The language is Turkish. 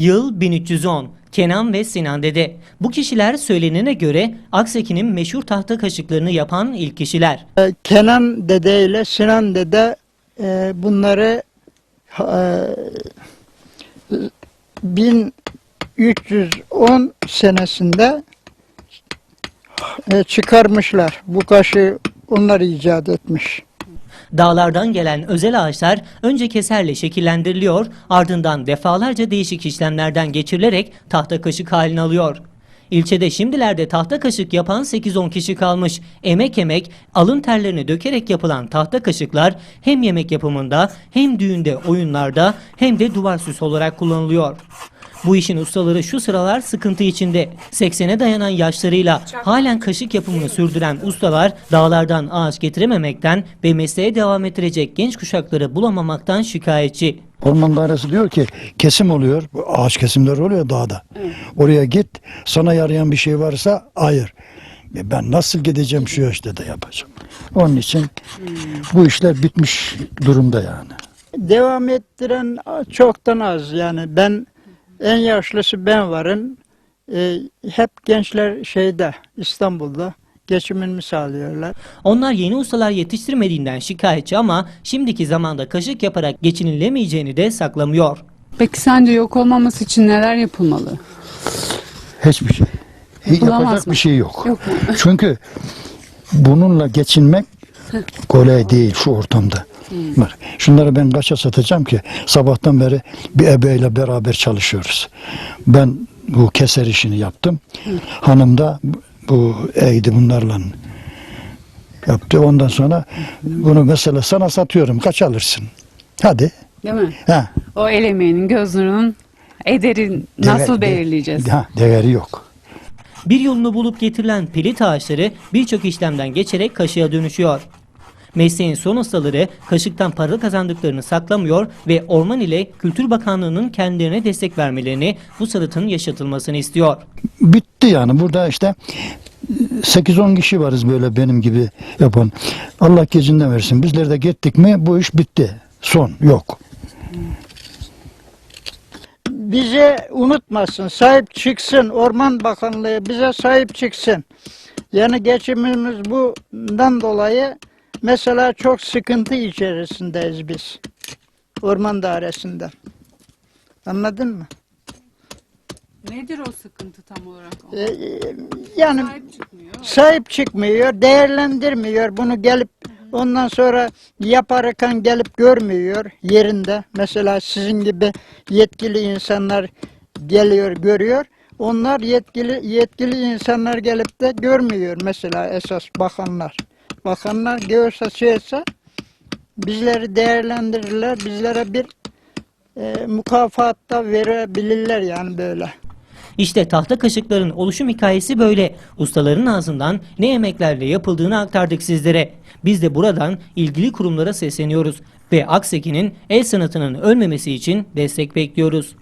Yıl 1310. Kenan ve Sinan Dede. Bu kişiler söylenene göre Akseki'nin meşhur tahta kaşıklarını yapan ilk kişiler. E, Kenan Dede ile Sinan Dede e, bunları e, 1310 senesinde e, çıkarmışlar. Bu kaşı onlar icat etmiş. Dağlardan gelen özel ağaçlar önce keserle şekillendiriliyor, ardından defalarca değişik işlemlerden geçirilerek tahta kaşık halini alıyor. İlçede şimdilerde tahta kaşık yapan 8-10 kişi kalmış. Emek emek, alın terlerini dökerek yapılan tahta kaşıklar hem yemek yapımında hem düğünde, oyunlarda hem de duvar süsü olarak kullanılıyor. Bu işin ustaları şu sıralar sıkıntı içinde. 80'e dayanan yaşlarıyla halen kaşık yapımını sürdüren ustalar dağlardan ağaç getirememekten ve mesleğe devam ettirecek genç kuşakları bulamamaktan şikayetçi. Orman dairesi diyor ki kesim oluyor. Bu Ağaç kesimleri oluyor dağda. Oraya git. Sana yarayan bir şey varsa ayır. E Ben nasıl gideceğim şu yaşta da yapacağım. Onun için bu işler bitmiş durumda yani. Devam ettiren çoktan az yani ben en yaşlısı ben varım. E, hep gençler şeyde İstanbul'da geçimini sağlıyorlar. Onlar yeni ustalar yetiştirmediğinden şikayetçi ama şimdiki zamanda kaşık yaparak geçinilemeyeceğini de saklamıyor. Peki sence yok olmaması için neler yapılmalı? Hiçbir şey. Yapacak mı? bir şey yok. Yok mu? Çünkü bununla geçinmek kolay değil şu ortamda. Bak, şunları ben kaça satacağım ki sabahtan beri bir ebeyle beraber çalışıyoruz. Ben bu keser işini yaptım. Hanım da bu eğdi bunlarla yaptı. Ondan sonra bunu mesela sana satıyorum. Kaç alırsın? Hadi. Değil mi? Ha. O el emeğinin, göz nurunun, ederin nasıl Değer- belirleyeceğiz? Ha, değeri yok. Bir yolunu bulup getirilen pelit ağaçları birçok işlemden geçerek kaşığa dönüşüyor. Mesleğin son ustaları kaşıktan para kazandıklarını saklamıyor ve Orman ile Kültür Bakanlığı'nın kendilerine destek vermelerini bu sanatın yaşatılmasını istiyor. bitti yani. Burada işte 8-10 kişi varız böyle benim gibi yapan. Allah gecinden versin. Bizler de gittik mi bu iş bitti. Son yok. bize unutmasın, sahip çıksın. Orman Bakanlığı bize sahip çıksın. Yani geçimimiz bundan dolayı mesela çok sıkıntı içerisindeyiz biz. Orman dairesinde. Anladın mı? Nedir o sıkıntı tam olarak? Ee, yani Sahip çıkmıyor. sahip çıkmıyor, değerlendirmiyor. Bunu gelip ondan sonra yaparken gelip görmüyor yerinde. Mesela sizin gibi yetkili insanlar geliyor, görüyor. Onlar yetkili yetkili insanlar gelip de görmüyor mesela esas bakanlar. Bakanlar görse şeyse bizleri değerlendirirler, bizlere bir e, mukafat da verebilirler yani böyle. İşte tahta kaşıkların oluşum hikayesi böyle. Ustaların ağzından ne emeklerle yapıldığını aktardık sizlere. Biz de buradan ilgili kurumlara sesleniyoruz ve Akseki'nin el sanatının ölmemesi için destek bekliyoruz.